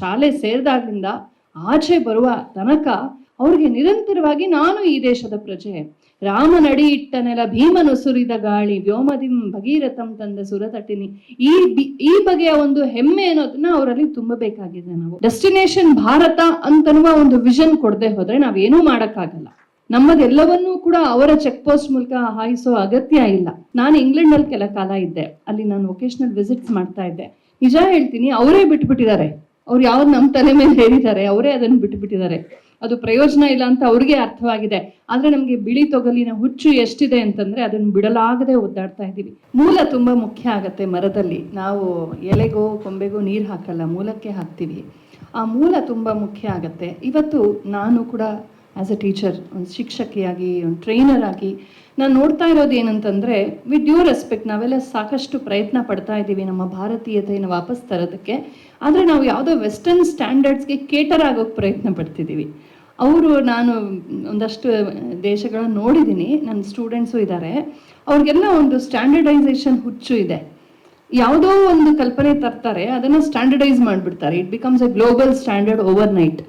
ಶಾಲೆ ಸೇರಿದಾಗ್ಲಿಂದ ಆಚೆ ಬರುವ ತನಕ ಅವ್ರಿಗೆ ನಿರಂತರವಾಗಿ ನಾನು ಈ ದೇಶದ ಪ್ರಜೆ. ರಾಮ ನಡಿ ನೆಲ ಭೀಮನು ಸುರಿದ ಗಾಳಿ, ವ್ಯೋಮದಿಂ ಭಗೀರಥಂ ತಂದ ಸುರತಟ್ಟಿನಿ ಈ ಈ ಬಗೆಯ ಒಂದು ಹೆಮ್ಮೆ ಅನ್ನೋದನ್ನ ಅವರಲ್ಲಿ ತುಂಬಬೇಕಾಗಿದೆ ನಾವು. ಡೆಸ್ಟಿನೇಷನ್ ಭಾರತ ಅಂತನ್ನುವ ಒಂದು ವಿಷನ್ ಕೊಡದೆ ಹೋದ್ರೆ ನಾವೇನೂ ಮಾಡಕ್ಕಾಗಲ್ಲ. ನಮ್ಮದೆಲ್ಲವನ್ನೂ ಕೂಡ ಅವರ ಚೆಕ್ ಪೋಸ್ಟ್ ಮೂಲಕ ಹಾಯಿಸೋ ಅಗತ್ಯ ಇಲ್ಲ. ನಾನು ಇಂಗ್ಲೆಂಡ್ ಅಲ್ಲಿ ಕೆಲ ಕಾಲ ಇದ್ದೆ. ಅಲ್ಲಿ ನಾನು ವೊಕೇಶನಲ್ ವಿಸಿಟ್ಸ್ ಮಾಡ್ತಾ ಇದ್ದೆ. ನಿಜ ಹೇಳ್ತೀನಿ, ಅವರೇ ಬಿಟ್ಬಿಟ್ಟಿದ್ದಾರೆ. ಅವ್ರು ಯಾವ್ದು ನಮ್ಮ ತಲೆ ಮೇಲೆ ಹೇಳಿದ್ದಾರೆ ಅವರೇ ಅದನ್ನು ಬಿಟ್ಬಿಟ್ಟಿದ್ದಾರೆ. ಅದು ಪ್ರಯೋಜನ ಇಲ್ಲ ಅಂತ ಅವ್ರಿಗೆ ಅರ್ಥವಾಗಿದೆ. ಆದ್ರೆ ನಮ್ಗೆ ಬಿಳಿ ತೊಗಲಿನ ಹುಚ್ಚು ಎಷ್ಟಿದೆ ಅಂತಂದ್ರೆ ಅದನ್ನ ಬಿಡಲಾಗದೆ ಒದ್ದಾಡ್ತಾ ಇದ್ದೀವಿ. ಮೂಲ ತುಂಬಾ ಮುಖ್ಯ ಆಗತ್ತೆ ಮರದಲ್ಲಿ. ನಾವು ಎಲೆಗೋ, ಕೊಂಬೆಗೋ ನೀರು ಹಾಕಲ್ಲ, ಮೂಲಕ್ಕೆ ಹಾಕ್ತೀವಿ. ಆ ಮೂಲ ತುಂಬಾ ಮುಖ್ಯ ಆಗತ್ತೆ. ಇವತ್ತು ನಾನು ಕೂಡ ಆಸ್ ಅ ಟೀಚರ್ ಒಂದು ಶಿಕ್ಷಕಿಯಾಗಿ, ಒಂದು ಟ್ರೈನರ್ ಆಗಿ, ನಾನು ನೋಡ್ತಾ ಇರೋದು ಏನಂತಂದರೆ ವಿತ್ ಡ್ಯೂ ರೆಸ್ಪೆಕ್ಟ್ ನಾವೆಲ್ಲ ಸಾಕಷ್ಟು ಪ್ರಯತ್ನ ಪಡ್ತಾ ಇದ್ದೀವಿ ನಮ್ಮ ಭಾರತೀಯತೆಯನ್ನು ವಾಪಸ್ ತರೋದಕ್ಕೆ. ಆದರೆ ನಾವು ಯಾವುದೋ ವೆಸ್ಟರ್ನ್ ಸ್ಟ್ಯಾಂಡರ್ಡ್ಸ್ಗೆ ಕೇಟರ್ ಆಗೋಕ್ಕೆ ಪ್ರಯತ್ನ ಪಡ್ತಿದ್ದೀವಿ. ಅವರು ನಾನು ಒಂದಷ್ಟು ದೇಶಗಳನ್ನ ನೋಡಿದ್ದೀನಿ ನನ್ನ ಸ್ಟೂಡೆಂಟ್ಸು ಇದ್ದಾರೆ ಅವ್ರಿಗೆಲ್ಲ ಒಂದು ಸ್ಟ್ಯಾಂಡರ್ಡೈಸೇಷನ್ ಹುಚ್ಚು ಇದೆ. ಯಾವುದೋ ಒಂದು ಕಲ್ಪನೆ ತರ್ತಾರೆ, ಅದನ್ನು ಸ್ಟ್ಯಾಂಡರ್ಡೈಸ್ ಮಾಡಿಬಿಡ್ತಾರೆ. It becomes a global standard overnight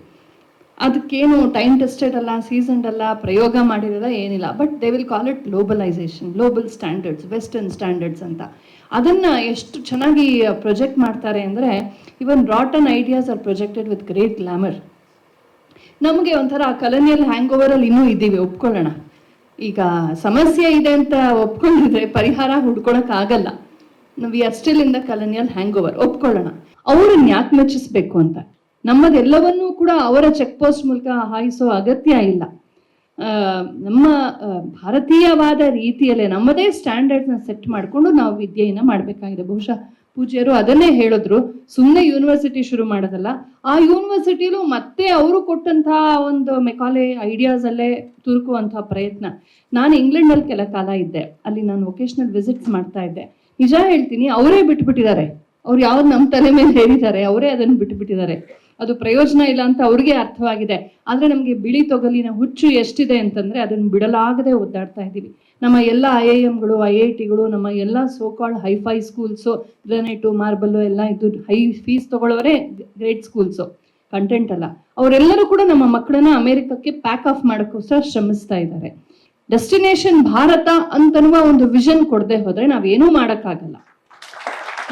ಅದಕ್ಕೇನು ಟೈಮ್ ಟೆಸ್ಟೆಡ್ ಅಲ್ಲ ಸೀಸನ್ಡ್ ಅಲ್ಲ, ಪ್ರಯೋಗ ಮಾಡಿರಲ್ಲ ಏನಿಲ್ಲ. But they will call it globalisation global standards western standards ಅಂತ. ಅದನ್ನ ಎಷ್ಟು ಚೆನ್ನಾಗಿ ಪ್ರೊಜೆಕ್ಟ್ ಮಾಡ್ತಾರೆ ಅಂದರೆ even rotten ideas are projected with great glamour ನಮಗೆ ಒಂಥರ ಕಲನಿಯಲ್ ಹ್ಯಾಂಗ್ ಓವರಲ್ಲಿ ಇನ್ನೂ ಇದ್ದೀವಿ, ಒಪ್ಕೊಳ್ಳೋಣ. ಈಗ ಸಮಸ್ಯೆ ಇದೆ ಅಂತ ಒಪ್ಕೊಂಡಿದ್ರೆ ಪರಿಹಾರ ಹುಡ್ಕೊಳಕ್ಕಾಗಲ್ಲ. ನಾವು ಸ್ಟಿಲ್ ಇನ್ ಕಲನಿಯಲ್ ಹ್ಯಾಂಗ್ ಓವರ್ ಒಪ್ಕೊಳ್ಳೋಣ. ಅವ್ರನ್ನ ಯಾಕೆ ಮೆಚ್ಚಿಸ್ಬೇಕು ಅಂತ? ನಮ್ಮದೆಲ್ಲವನ್ನೂ ಕೂಡ ಅವರ ಚೆಕ್ ಪೋಸ್ಟ್ ಮೂಲಕ ಹಾಯಿಸೋ ಅಗತ್ಯ ಇಲ್ಲ. ನಮ್ಮ ಭಾರತೀಯವಾದ ರೀತಿಯಲ್ಲೇ ನಮ್ಮದೇ ಸ್ಟ್ಯಾಂಡರ್ಡ್ನ ಸೆಟ್ ಮಾಡಿಕೊಂಡು ನಾವು ವಿದ್ಯೆಯನ್ನು ಮಾಡಬೇಕಾಗಿದೆ. ಬಹುಶಃ ಪೂಜ್ಯರು ಅದನ್ನೇ ಹೇಳಿದ್ರು. ಸುಮ್ಮನೆ ಯೂನಿವರ್ಸಿಟಿ ಶುರು ಮಾಡೋದಲ್ಲ. ಆ ಯೂನಿವರ್ಸಿಟಿಲೂ ಮತ್ತೆ ಅವರು ಕೊಟ್ಟಂತಹ ಒಂದು ಮೆಕಾಲೆ ಐಡಿಯಾಸ್ ಅಲ್ಲೇ ತುರುಕುವಂತಹ ಪ್ರಯತ್ನ. ನಾನು ಇಂಗ್ಲೆಂಡಲ್ಲಿ ಕೆಲ ಕಾಲ ಇದ್ದೆ. ಅಲ್ಲಿ ನಾನು ವೊಕೇಶನಲ್ ವಿಸಿಟ್ಸ್ ಮಾಡ್ತಾ ಇದ್ದೆ. ನಿಜ ಹೇಳ್ತೀನಿ, ಅವರೇ ಬಿಟ್ಬಿಟ್ಟಿದ್ದಾರೆ. ಅವ್ರು ಯಾವ್ದು ನಮ್ಮ ತಲೆ ಮೇಲೆ ಹೇಳಿದ್ದಾರೆ ಅವರೇ ಅದನ್ನು ಬಿಟ್ಬಿಟ್ಟಿದ್ದಾರೆ. ಅದು ಪ್ರಯೋಜನ ಇಲ್ಲ ಅಂತ ಅವ್ರಿಗೆ ಅರ್ಥವಾಗಿದೆ. ಆದ್ರೆ ನಮಗೆ ಬಿಳಿ ತೊಗಲಿನ ಹುಚ್ಚು ಎಷ್ಟಿದೆ ಅಂತಂದ್ರೆ ಅದನ್ನು ಬಿಡಲಾಗದೆ ಒದ್ದಾಡ್ತಾ ಇದ್ದೀವಿ. ನಮ್ಮ ಎಲ್ಲ ಐ ಐ ಎಮ್ಗಳು, ಐ ಐ ಟಿಗಳು, ನಮ್ಮ ಎಲ್ಲ so called hi fi schools, granite, marble ಎಲ್ಲ ಇದು ಹೈ ಫೀಸ್ ತಗೊಳ್ಳೋರೆ ಗ್ರೇಟ್ ಸ್ಕೂಲ್ಸು. ಕಂಟೆಂಟ್ ಅಲ್ಲ. ಅವರೆಲ್ಲರೂ ಕೂಡ ನಮ್ಮ ಮಕ್ಕಳನ್ನ ಅಮೆರಿಕಕ್ಕೆ ಪ್ಯಾಕ್ ಆಫ್ ಮಾಡೋಕ್ಕೋಸ್ಕರ ಶ್ರಮಿಸ್ತಾ ಇದ್ದಾರೆ. ಡೆಸ್ಟಿನೇಷನ್ ಭಾರತ ಅಂತನ್ನುವ ಒಂದು ವಿಷನ್ ಕೊಡದೆ ಹೋದ್ರೆ ನಾವೇನೂ ಮಾಡೋಕ್ಕಾಗಲ್ಲ.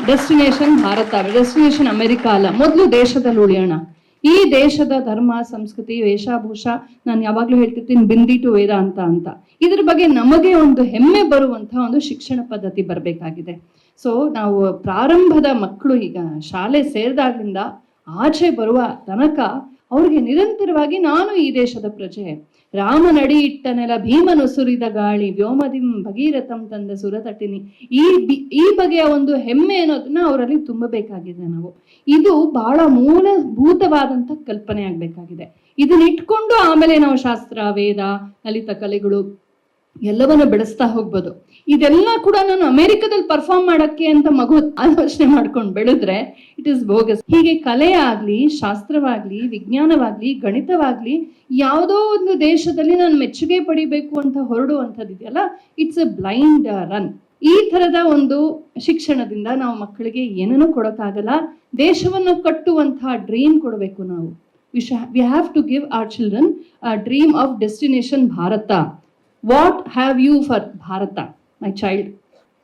ಡೆಸ್ಟಿನೇಷನ್ ಭಾರತ ಡೆಸ್ಟಿನೇಷನ್ ಅಮೆರಿಕ ಅಲ್ಲ, ಮೊದಲು ದೇಶದಲ್ಲಿ ಉಳಿಯೋಣ. ಈ ದೇಶದ ಧರ್ಮ, ಸಂಸ್ಕೃತಿ, ವೇಷಭೂಷ ನಾನು ಯಾವಾಗಲೂ ಹೇಳ್ತಿರ್ತೀನಿ, ಬಿಂದಿ ಟು ವೇದಾಂತ ಅಂತ ಇದ್ರ ಬಗ್ಗೆ ನಮಗೆ ಒಂದು ಹೆಮ್ಮೆ ಬರುವಂತಹ ಒಂದು ಶಿಕ್ಷಣ ಪದ್ಧತಿ ಬರಬೇಕಾಗಿದೆ. ಸೊ ನಾವು ಪ್ರಾರಂಭದ ಮಕ್ಕಳು ಈಗ ಶಾಲೆ ಸೇರಿದಾಗ್ಲಿಂದ ಆಚೆ ಬರುವ ತನಕ ಅವ್ರಿಗೆ ನಿರಂತರವಾಗಿ ನಾನು ಈ ದೇಶದ ಪ್ರಜೆ. ರಾಮನಡಿ ಇಟ್ಟ ನೆಲ ಭೀಮನು ಸುರಿದ ಗಾಳಿ, ವ್ಯೋಮದಿಂ ಭಗೀರಥಂ ತಂದ ಸುರತಟಿನಿ. ಈ ಈ ಬಗೆಯ ಒಂದು ಹೆಮ್ಮೆ ಅನ್ನೋದನ್ನ ಅವರಲ್ಲಿ ತುಂಬಬೇಕಾಗಿದೆ ನಾವು. ಇದು ಬಹಳ ಮೂಲಭೂತವಾದಂತ ಕಲ್ಪನೆ ಆಗ್ಬೇಕಾಗಿದೆ. ಇದನ್ನ ಇಟ್ಕೊಂಡು ಆಮೇಲೆ ನಾವು ಶಾಸ್ತ್ರ, ವೇದ, ಲಲಿತ ಕಲೆಗಳು ಎಲ್ಲವನ್ನ ಬೆಳೆಸ್ತಾ ಹೋಗ್ಬೋದು. ಇದೆಲ್ಲ ಕೂಡ ನಾನು ಅಮೆರಿಕದಲ್ಲಿ ಪರ್ಫಾರ್ಮ್ ಮಾಡಕ್ಕೆ ಅಂತ ಮಗು ಆಲೋಚನೆ ಮಾಡ್ಕೊಂಡು ಬೆಳೆದ್ರೆ ಇಟ್ ಇಸ್ ಬೋಗಸ್ ಹೀಗೆ ಕಲೆ ಆಗ್ಲಿ, ಶಾಸ್ತ್ರವಾಗ್ಲಿ, ವಿಜ್ಞಾನವಾಗ್ಲಿ, ಗಣಿತವಾಗ್ಲಿ ಯಾವುದೋ ಒಂದು ದೇಶದಲ್ಲಿ ನಾನು ಮೆಚ್ಚುಗೆ ಪಡಿಬೇಕು ಅಂತ ಹೊರಡುವಂಥದ್ದಿದೆಯಲ್ಲ ಇಟ್ಸ್ ಎ ಬ್ಲೈಂಡ್ ರನ್ ಈ ತರದ ಒಂದು ಶಿಕ್ಷಣದಿಂದ ನಾವು ಮಕ್ಕಳಿಗೆ ಏನನ್ನೂ ಕೊಡೋಕ್ಕಾಗಲ್ಲ, ದೇಶವನ್ನು ಕಟ್ಟುವಂತಹ ಡ್ರೀಮ್ ಕೊಡಬೇಕು ನಾವು. We we have to give our children dream of destination Bharat. What have you for Bharata, my child?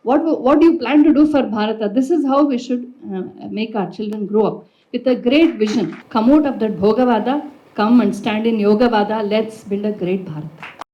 What, what do you plan to do for Bharata? This is how we should uh, make our children grow up with a great vision. Come out of that Bhogavada, come and stand in Yogavada. Let's build a great Bharata.